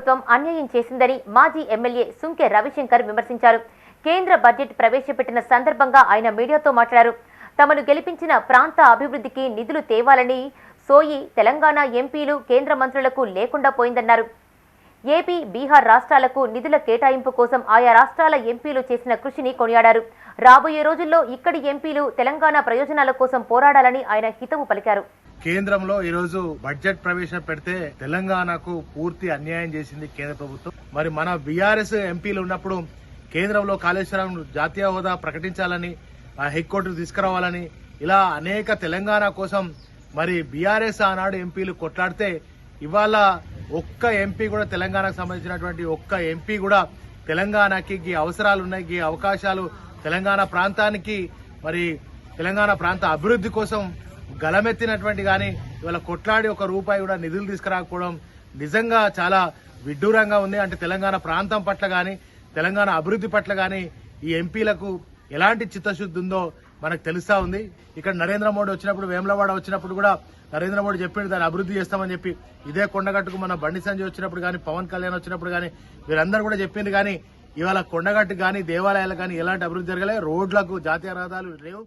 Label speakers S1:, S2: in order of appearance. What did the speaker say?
S1: ప్రభుత్వం అన్యాయం చేసిందని మాజీ ఎమ్మెల్యే సుంకె రవిశంకర్ విమర్శించారు. కేంద్ర బడ్జెట్ ప్రవేశపెట్టిన సందర్భంగా ఆయన మీడియాతో మాట్లాడారు. తమను గెలిపించిన ప్రాంత అభివృద్ధికి నిధులు తేవాలని సోయి తెలంగాణ ఎంపీలు కేంద్ర మంత్రులకు లేకుండా పోయిందన్నారు. ఏపీ బీహార్ రాష్ట్రాలకు నిధుల కేటాయింపు కోసం ఆయా రాష్ట్రాల ఎంపీలు చేసిన కృషిని కొనియాడారు. రాబోయే రోజుల్లో ఇక్కడి ఎంపీలు తెలంగాణ ప్రయోజనాల కోసం పోరాడాలని ఆయన హితవు పలికారు.
S2: కేంద్రంలో ఈరోజు బడ్జెట్ ప్రవేశపెడితే తెలంగాణకు పూర్తి అన్యాయం చేసింది కేంద్ర ప్రభుత్వం. మరి మన బీఆర్ఎస్ ఎంపీలు ఉన్నప్పుడు కేంద్రంలో కాళేశ్వరం జాతీయ హోదా ప్రకటించాలని ఆ హైకోర్టుకు తీసుకురావాలని ఇలా అనేక తెలంగాణ కోసం మరి బీఆర్ఎస్ ఆనాడు ఎంపీలు కొట్లాడితే ఇవాళ ఒక్క ఎంపీ కూడా తెలంగాణకు సంబంధించినటువంటి ఒక్క ఎంపీ కూడా తెలంగాణకి గీ అవసరాలు ఉన్నాయి గీ అవకాశాలు తెలంగాణ ప్రాంతానికి మరి తెలంగాణ ప్రాంత అభివృద్ధి కోసం గలమెత్తినటువంటి కానీ ఇవాళ కొట్లాడి ఒక రూపాయి కూడా నిధులు తీసుకురాకపోవడం నిజంగా చాలా విడ్డూరంగా ఉంది. అంటే తెలంగాణ ప్రాంతం పట్ల కానీ తెలంగాణ అభివృద్ధి పట్ల కానీ ఈ ఎంపీలకు ఎలాంటి చిత్తశుద్ధి ఉందో మనకు తెలుస్తా ఉంది. ఇక్కడ నరేంద్ర మోడీ వచ్చినప్పుడు వేములవాడ వచ్చినప్పుడు కూడా నరేంద్ర మోడీ చెప్పిండు దాన్ని అభివృద్ధి చేస్తామని చెప్పి. ఇదే కొండగట్టుకు మన బండి సంజయ్ వచ్చినప్పుడు కానీ పవన్ కళ్యాణ్ వచ్చినప్పుడు కానీ వీరందరూ కూడా చెప్పింది కానీ ఇవాళ కొండగట్టు కానీ దేవాలయాలు కానీ ఎలాంటి అభివృద్ధి జరగలే. రోడ్లకు జాతీయ రహదారులు లేవు.